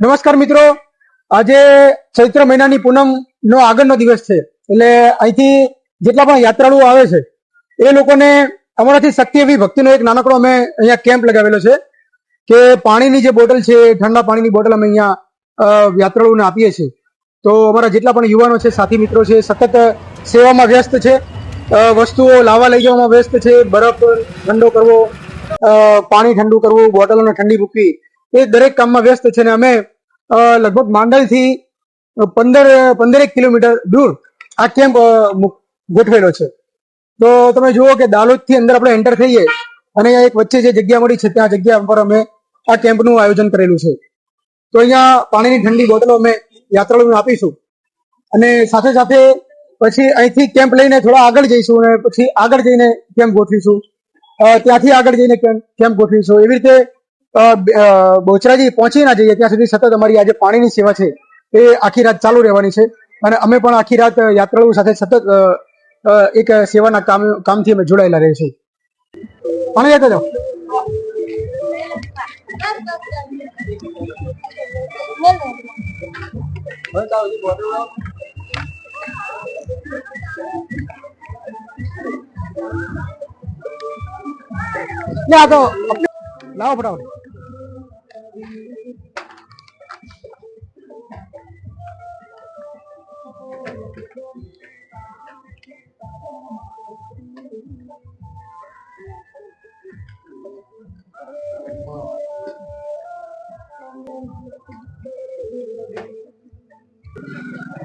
નમસ્કાર મિત્રો. આજે ચૈત્ર મહિનાની પૂનમ નો આગળનો દિવસ છે. એટલે અહીંથી જેટલા પણ યાત્રાળુઓ આવે છે, એ લોકોને અમારાથી શક્તિ એવી ભક્તિનો એક નાનકડો અમે અહીંયા કેમ્પ લગાવેલો છે કે પાણીની જે બોટલ છે, ઠંડા પાણીની બોટલ અમે અહીંયા યાત્રાળુઓને આપીએ છીએ. તો અમારા જેટલા પણ યુવાનો છે, સાથી મિત્રો છે, સતત સેવામાં વ્યસ્ત છે વસ્તુઓ લાવવા લઈ જવામાં વ્યસ્ત છે, બરફ ઠંડો કરવો પાણી ઠંડુ કરવું, બોટલોને ઠંડી મૂકવી એ દરેક કામમાં વ્યસ્ત છે અને અમે લગભગ માંડલથી પંદર, પંદરેક કિલોમીટર દૂર આ કેમ્પ ગોઠવેલો છે. તો તમે જુઓ કે દાલોદથી અંદર આપણે એન્ટર થઈએ અને એક વચ્ચે જે જગ્યા મળી છે ત્યાં જગ્યા પર અમે આ કેમ્પનું આયોજન કરેલું છે. તો અહીંયા પાણીની ઠંડી બોટલો અમે યાત્રાળુઓને આપીશું. અને સાથે સાથે પછી અહીંથી કેમ્પ લઈને થોડા આગળ જઈશું અને પછી આગળ જઈને કેમ્પ ગોઠવીશું. ત્યાંથી આગળ જઈને કેમ્પ ગોઠવીશું. એવી રીતે અ, બ- અ, બહુચરાજી પહોંચી ના જઈએ ત્યાં સુધી સતત અમારી આજે પાણીની સેવા છે. એ આખી રાત ચાલુ રહેવાની છે અને અમે પણ આખી રાત યાત્રાળુઓ સાથે સતત એક સેવાના કામ કામથી અમે જોડાયેલા રહીએ છીએ પાણી જતા જાઓ. લે તો લાવો ફટાફટ.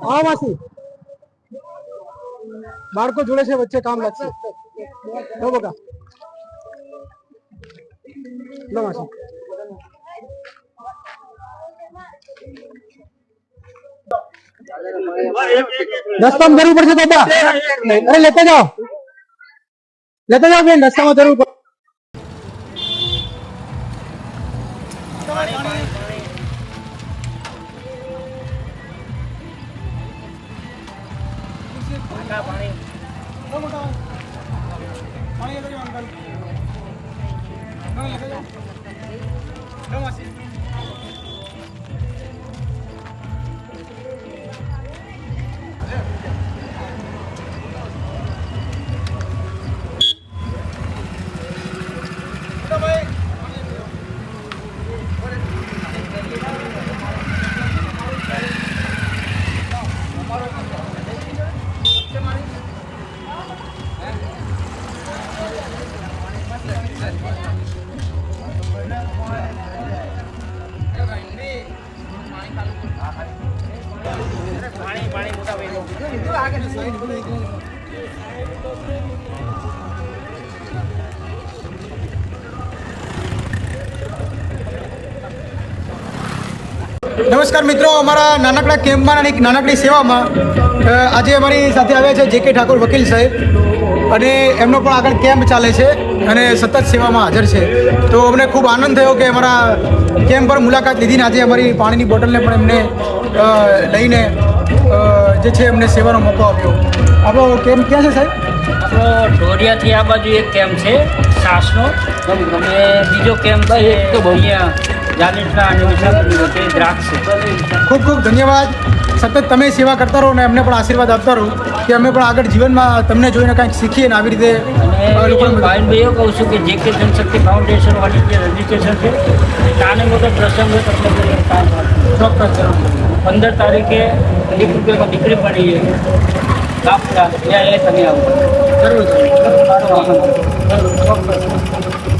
હા માસી બાળકો જોડે છે, વચ્ચે કામ લાગશે. લો બકા. લો માસી. રસ્તામાં જરૂર પડશે તો બા. અરે લેતા જાઓ. લેતા જાઓ બેન, રસ્તામાં જરૂર પડશે. Terima kasih. નમસ્કાર મિત્રો, અમારા નાનકડા કેમ્પમાં અને એક નાનકડી સેવામાં આજે અમારી સાથે આવ્યા છે જે કે ઠાકોર વકીલ સાહેબ. અને એમનો પણ આગળ કેમ્પ ચાલે છે અને સતત સેવામાં હાજર છે. તો અમને ખૂબ આનંદ થયો કે અમારા કેમ્પ પર મુલાકાત લીધીને આજે અમારી પાણીની બોટલને પણ એમને લઈને જે છે એમને સેવાનો મોકો આપ્યો. આપણો કેમ્પ ક્યાં છે સાહેબ? આપણો ઢોરિયાથી આ બાજુ એક કેમ્પ છે સાસનો. અને બીજો કેમ્પ છે અહીંયા જાગીરના અને વિશાખની વચ્ચે દ્રાક્ષ છે. ખૂબ ખૂબ ધન્યવાદ. સતત તમે સેવા કરતા રહો અને એમને પણ આશીર્વાદ આપતા રહો કે અમે પણ આગળ જીવનમાં તમને જોઈને કાંઈક શીખીએ ને આવી રીતે અને ભાઈ એવું કહું છું કે જે કે જનશક્તિ ફાઉન્ડેશન વાળી જે રજિસ્ટ્રેશન છે તાને મોટો પ્રસંગ તમને. ચોક્કસ જરૂર પંદર તારીખે એક રૂપિયામાં દીકરી પડી છે કાપડા ત્યાં એ તમે આવો. જરૂર ચોક્કસ.